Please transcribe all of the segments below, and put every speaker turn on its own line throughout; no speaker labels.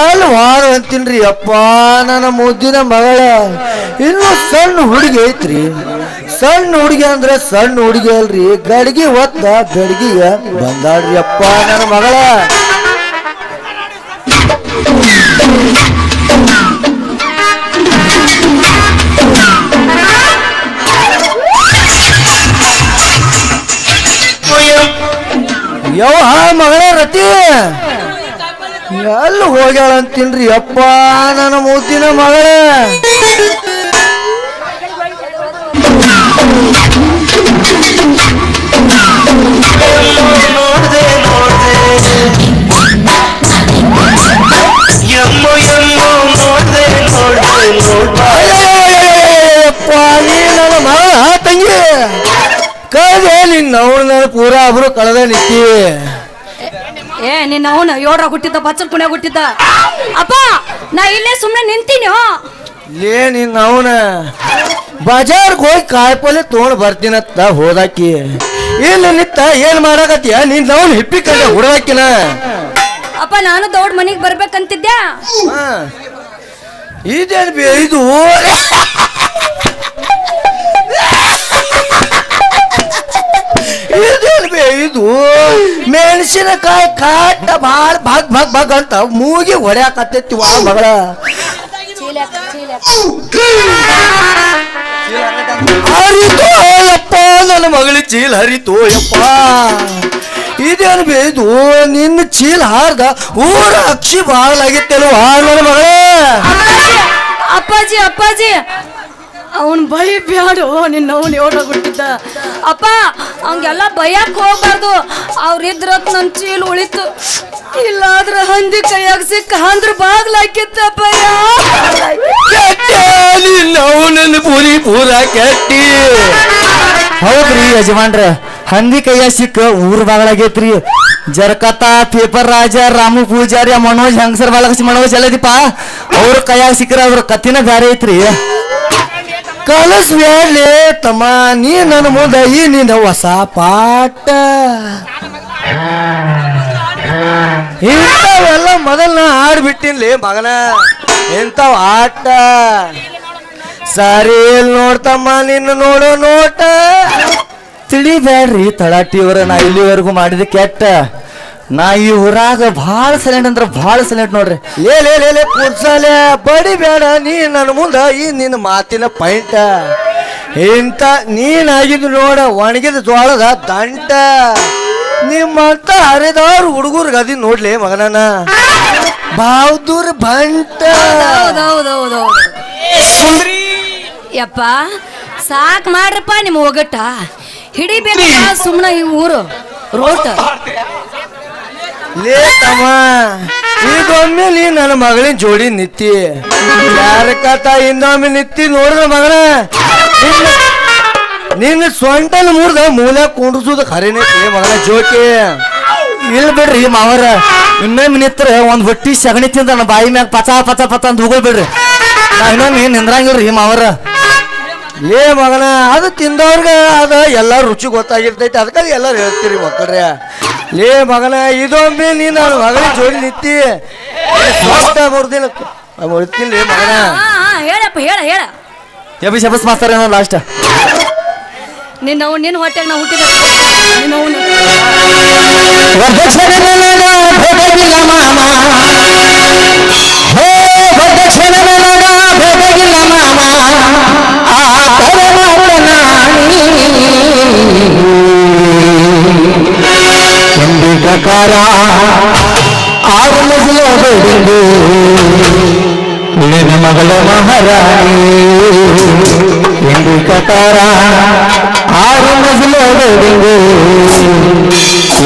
ಎಲ್ಲಿ ವಾರ ಅಂತೀನ್ರಿ ಅಪ್ಪ, ನನ್ನ ಮುದ್ದಿನ ಮಗಳ. ಇನ್ನು ಸಣ್ಣ ಹುಡುಗಿ ಐತ್ರಿ. ಸಣ್ಣ ಹುಡುಗಿ ಅಂದ್ರೆ ಸಣ್ಣ ಹುಡುಗಿ ಅಲ್ರಿ. ಗಡಿಗೆ ಒತ್ತ, ಗಡಿಗೆ ಬಂದಾಡ್ರಿ ಅಪ್ಪ, ನನ್ನ ಮಗಳ. ಯಾವ ಮಗಳ ರತಿ. ಎಲ್ಲಿ ಹೋಗ್ಯಾಳ ಅಂತೀನ್ರಿ ಅಪ್ಪ ನನ್ನ ಮುದ್ದಿನ ಮಗಳ
ನೋಡ್ದೆ ನೋಡ್ದೆ ಎಮ್ಮು ಎಮ್ಮು ನೋಡ್ದೆ ನೋಡ್ದೆ ನೋಡ್ಬಾ
ಅಯ್ಯಪ್ಪ ನೀ ನನ್ನ ಮಗಳ ತಂಗಿ ಕಳ್ದೆ ನಿನ್ನ ಅವಳು ನನ್ನ ಪೂರ ಒಬ್ರು ಕಳೆದ ನಿಕ್ಕಿ
ಏ ನಿನ್ನ ಅವನು ಏಳ್ರ ಹುಟ್ಟಿದ್ದ ಬಚ್ಚಲ್ ಕುಣ್ಯಾಗ ಹುಟ್ಟಿದ್ದ. ಅಪ್ಪ ನಾ ಇಲ್ಲೇ ಸುಮ್ಮನೆ ನಿಂತೀನಿ
ಏ ನಿನ್ನ ಅವನ. ಬಜಾರ್ಗೆ ಹೋಗಿ ಕಾಯಿಪಲ್ಲೆ ತೊಗೊಂಡು ಬರ್ತೀನತ್ತ ಹೋದಾಕಿ. ಇಲ್ಲ ನಿತ್ತ ಏನ್ ಮಾಡಾಕತ್ತೀಯ? ನಿನ್ನ ಅವನ್ ಹಿಪ್ಪಿ ಕಂಡ ಹುಡುಗಾಕಿನ
ಅಪ್ಪ ನಾನು ದೌಡ್ ಮನೆಗೆ ಬರ್ಬೇಕಂತಿದ್ದೆ
ಇದೇನ್ ಇದು? ಇದೇನ್ ಬೇ ಇದು ಮೆಣಸಿನಕಾಯಿ ಕಾಟ ಭಾಳ ಭಾಗ್ ಭಗ್ ಭಗ್ ಅಂತ ಮೂಗಿ ಹೊಡ್ಯಾಕತ್ತೈತಿ ವಾ ಮಗಳ. ಹರಿತೋ ಯಪ್ಪ, ನನ್ನ ಮಗಳ ಚೀಲ ಹರಿತೋ ಯಪ್ಪ. ಇದೇನು ಬೇದು ನಿನ್ನ ಚೀಲ ಹಾರ್ದ ಊರ ಅಕ್ಷಿ ಬಾಗ್ಲಾಗಿತ್ತಲ್ವಾ ನನ್ನ ಮಗಳ.
ಅಪ್ಪಾಜಿ ಅಪ್ಪಾಜಿ. ಅವನ್ ಬಳಿ ಬ್ಯಾಡು ನಿನ್ನ ಅವನು ಓಡೋಗ್ಬಿಟ್ಟಿದ್ದ ಅಪ್ಪ ಅವಂಗೆಲ್ಲ ಭಯಕ್ಕೆ ಹೋಗ್ಬಾರ್ದು. ಅವ್ರಿದ್ರ ನನ್ನ ಚೀಲ ಉಳಿತು. ಇಲ್ಲಾದ್ರ ಹಂದಿ ಕೈಯಾಗ ಸಿಕ್ಕ ಅಂದ್ರ ಬಾಗ್ಲಾಕಿತ್ತ ಭಯ
ಕೆಟ್ಟೆ ನಿನ್ನ ಪೂರಿ ಪೂರ ಕೆಟ್ಟಿ.
ಹೌದ್ರಿ ಯಜಮಾನ್ರ ಹಂದಿ ಕೈಯ ಸಿಕ್ಕ ಊರ್ ಬಾಗ್ಲಾಗೈತ್ರಿ. ಜರ್ಕತಾ ಪೇಪರ್ ರಾಜ ರಾಮು ಪೂಜಾರಿ ಮನೋಜ್ ಹಂಗಸರ್ ಬಾಳಕಸಿ ಮನೋಜ್ ಎಲ್ಲದಿಪ್ಪ. ಅವ್ರ ಕೈಯಾಗ ಸಿಕ್ಕ್ರ ಅವ್ರ ಕತ್ತಿನ ಬ್ಯಾರೆ ಐತ್ರಿ.
ಕಲಸ್ಬೇಡ್ಲಿ ತಮ್ಮ ನೀ ನನ್ನ ಮುಂದೆ, ಈ ನಿನ್ನ ಹೊಸ ಪಾಠ. ಇಂಥವೆಲ್ಲ ಮೊದಲು ನಾ ಆಡ್ಬಿಟ್ಟಿನ್ಲಿ ಮಗನ. ಇಂಥವ್ ಆಟ. ಸರಿ ಇಲ್ಲಿ ನೋಡ್ತಮ್ಮ ನಿನ್ನ ನೋಡೋ ನೋಟ.
ತಿಳಿಬ್ಯಾಡ್ರಿ ತಳಾಟಿಯವ್ರ ನಾ ಇಲ್ಲಿವರೆಗೂ ಮಾಡಿದ ಕೆಟ್ಟ. ನಾ ಈ ಊರಾಗ ಭಾಳ ಸೈಲೆಂಟ್ ಅಂದ್ರೆ ಭಾಳ ಸೈಲೆಂಟ್ ನೋಡ್ರಿ.
ಲೇ ಲೇ ಲೇ ಲೇ ಪುಡ್ಸಲೆ ಬಡಿ ಬೇಡ ನೀ ನನ್ನ ಮುಂದ ಈ ನಿನ್ನ ಮಾತಿನ ಪೈಂಟ. ಇಂಥ ನೀನಾಗಿದ್ದು ನೋಡ ಒಣಗಿದ ಜೋಳದ ದಂಟ. ನಿಮ್ಮಂತ ಹರಿದವ್ರ ಹುಡುಗರ್ಗ ಅದಿ ನೋಡ್ಲಿ ಮಗನನ್ನ ಬಹದ್ದೂರ್ ಬಂಟ.
ಯಪ್ಪ ಸಾಕ್ ಮಾಡ್ರಪ್ಪ ನಿಮ್ಮ ಒಗಟ. ಹಿಡಿಬೇಕು ಸುಮ್ಮನೆ ಈ ಊರು. ರೋಟ್.
ಲೇ ತಮ್ಮ ನೀ ನನ್ನ ಮಗಳಿನ ಜೋಡಿ ನಿತ್ತಿ. ಯಾರ ಕತ ಇನ್ನೊಮ್ಮೆ ನಿತ್ತಿ ನೋಡಿದ ಮಗಳ ನಿನ್ನ ಸೊಂಟಲ್ ಮುರಿದ ಮೂಲೆ ಕುಂಡ್ರಸುದ ಖರೇನೆ ಮಗಳ ಜೋಕಿ.
ಇಲ್ಲ ಬಿಡ್ರಿ ಮಾವರ. ಇನ್ನೊಮ್ಮೆ ನಿತ್ರ ಒಂದ್ ಹೊಟ್ಟಿ ಸಗಣಿ ತಿಂದ ನನ್ನ ಬಾಯಿ ಮ್ಯಾಗ ಪಚ ಪಚ ಪಚ ಅಂತ ಹೋಗೋಲ್ ಬಿಡ್ರಿ. ನಾ ಇನ್ನೊಮ್ಮೆ ನಿಂದ್ರಂಗಿಲ್ರಿ ಮಾವರ?
ಏ ಮಗನ ಅದು ತಿಂದವ್ರಿಗ ಅದ ಎಲ್ಲ ರುಚಿ ಗೊತ್ತಾಗಿರ್ತೈತಿ. ಅದಕ್ಕೆ ಎಲ್ಲರೂ ಹೇಳ್ತೀರಿ ಮಕ್ಕಳ್ರೆ. ಲೇ ಮಗನ ಇದೊಮ್ಮೆ ನೀನು ನನ್ನ ಮಗನ ಜೋಡಿ ನಿತ್ತಿ ಸ್ವಸ್ಥ ಬರ್ದಿಲ್ಲ ಬರ್ತಿಲ್ಲ ಮಗನ.
ಹೇಳಪ್ಪ ಹೇಳ ಹೇಳ.
ಎಬಿ ಶಬಸ್ ಮಾಸ್ತಾರ ಏನೋ ಲಾಸ್ಟ್
ನಿನ್ನ ಅವ್ನು ನಿನ್ನ ಹೊಟ್ಟೆಗೆ ನಾವು ಹುಟ್ಟಿದ. ನಿನ್ನ ಅವ್ನು
ಬೇಕಾಗಿಲ್ಲ ಮಾಮ ಹೋ ವರದಕ್ಷಿಣೆ ನನಗ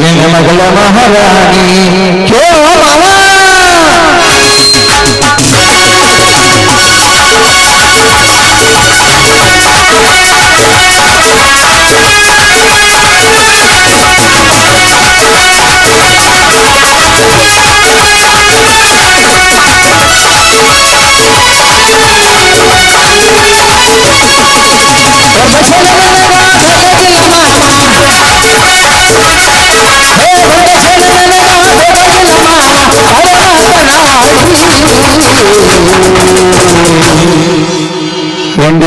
ನಿನ್ನ ಮಗಳ ಮಹಾರಾಣಿ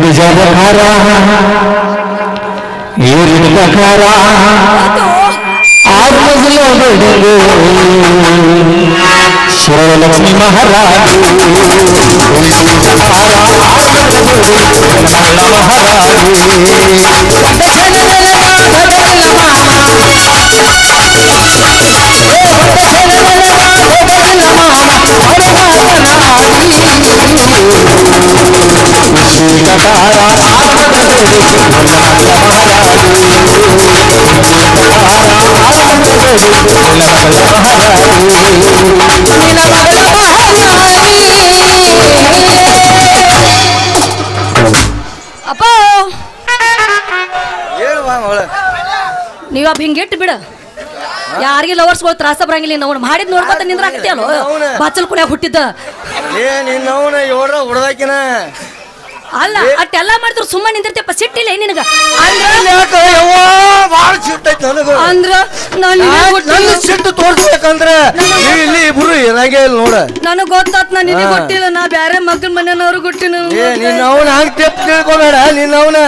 इसमें ज़्यादा खा रहा है ये रिटका
खा
रहा है आप
मजलो
बढ़ेंगे श्री लक्ष्मी महाराज। महाराज
ಅಪ್ಪ! ಹಿಂಗಿಟ್ಟು ಬಿಡ. ಯಾರಿಗೆ ಲವರ್ಸ್ ಲವರ್ಸ್ಗಳು ತ್ರಾಸ ಬರಂಗಿಲ್ಲ ನಾವು ಮಾಡಿದ್ ನೋಡ್ಕೊತ ನಿಂದ್ರಾಕತಿಯಲ್ಲ ಬಾಚಲ್ ಕುಣ್ಯಾಗ ಹುಟ್ಟಿದ್ದ.
ಏ ನಿನ್ನವನ ಏಳ್ರ ಹುಡ್ದಾಕಿನ.
ಅಲ್ಲ ಅಟ್ಟೆಲ್ಲ ಮಾಡಿದ್ರು ಸುಮ್ಮನೆ ನಿಂದಿರ್ತಪ್ಪ ಸಿಟ್ಟಿಲ್ಲ ನಿನಗ?
ಭಾಳ ಸಿಟ್ಟೈತಿ ನನಗ.
ಅಂದ್ರ ನಾನು
ನನ್ನ ಸಿಟ್ಟು ತೋರ್ಸ್ಬೇಕಂದ್ರೆ ನೀವ್ ಇಲ್ಲಿ ಇಬ್ರು ಇರಂಗೇ ಇಲ್ಲ ನೋಡ.
ನನಗ್ ಗೊತ್ತಾತ್ ನಾ ನಿನಗೆ. ಗೊತ್ತಿಲ್ಲ ನಾ ಬ್ಯಾರೆ ಮಗನ ಮನೆಯವ್ರು ಗೊತ್ತಿನ
ಏ ನಿನ್ನ ಅವನ ಹಂಗ ತೆಪ್ಪ ತಿಳ್ಕೊಬೇಡ ನಿನ್ನ ಅವನ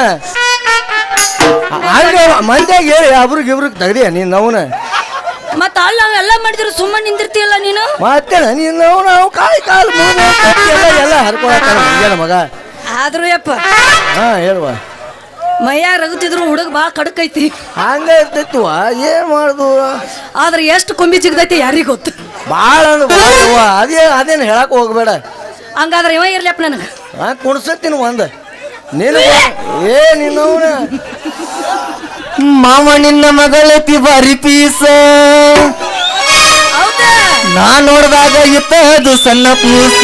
ಹಂಗ ಮಂದ್ಯಾಗ ಹೇಳಿ ಅವ್ರಿಗೆ ಇಬ್ರಿಗೆ ತೆಗ್ದಿಯ ನಿನ್ನ ಅವನ
ಮತ್ತ ಅಲ್ಲ ಎಲ್ಲ ಮಾಡಿದ್ರು ಸುಮ್ಮನೆ ನಿಂದಿರ್ತೀಯಲ್ಲ ನೀನು?
ಮತ್ತೆ ನೀನು ಅವನ ಅವ್ ಕಾಯಿ ಕಾಲು ಎಲ್ಲ ಹರ್ಕೊಳತ್ತಾನ ಮಗ.
ಆದ್ರೂ ಯಪ್ಪ.
ಹಾ ಹೇಳುವ.
ಮೈಯಾಗ ರಗುತ್ತಿದ್ರು ಹುಡುಗ ಭಾಳ ಕಡಕ್ ಐತಿ
ಹಂಗ ಏನು ಏನ್ ಮಾಡುದು?
ಆದ್ರೆ ಎಷ್ಟು ಕೊಂಬಿ ಜಿಗ್ದೈತಿ ಯಾರಿಗ್ ಗೊತ್ತು?
ಭಾಳ ಅಂದ್ರೆ ಅದೇ ಅದೇನು ಹೇಳಕ್ ಹೋಗ್ಬೇಡ.
ಹಂಗಾದ್ರೆ ಇವ ಇರ್ಲಪ್ಪ ನನಗೆ.
ಹಾ ಕುಣ್ಸತ್ತೀನಿ ಒಂದ. ನೀನು ಏ ನಿನ್ನವನ.
ಮಾವ ನಿನ್ನ ಮಗಳತಿ ಬಾರಿ ಪೀಸ.
ಹೌದಾ?
ನಾ ನೋಡಿದಾಗ ಇತ್ತದು ಸಣ್ಣ ಪೂಸ.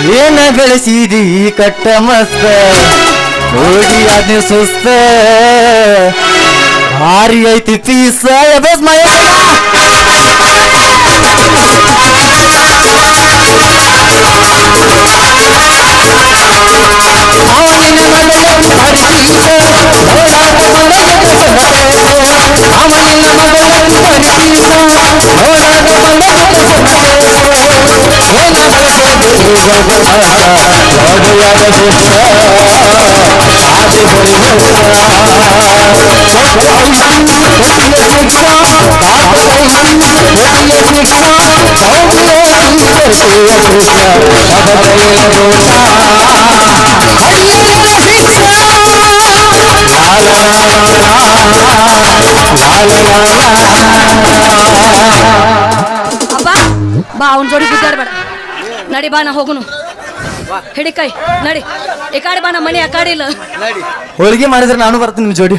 ಏನ ಬೆಳೆಸಿದಿ ಈ ಕಟ್ಟ ಮಸ್ತ? ಹೋಗಿ ಅದ್ನಿ ಸುಸ್ತ. ಭಾರಿ ಐತಿ ಪೀಸ. ಎಬಸ್ ಮಯ
ಅಪ್ಪ ಬಾ ಅವನ್ ಜೋಡಿ ಬಿದ್ದಾಡ್ಬೇಡ ನಡಿ ಬಾ ನಾ ಹೋಗುನು ಹಿಡಿ ಕೈ ನಡಿ. ಈ ಕಡೆ ಬಾ, ನಮ್ಮ ಮನೆ, ಆ ಕಡೆ ಇಲ್ಲ
ಹೋಳಿಗೆ ಮಾಡಿದ್ರೆ ನಾನು ಬರ್ತೀನಿ ನಿಮ್ಮ ಜೋಡಿ.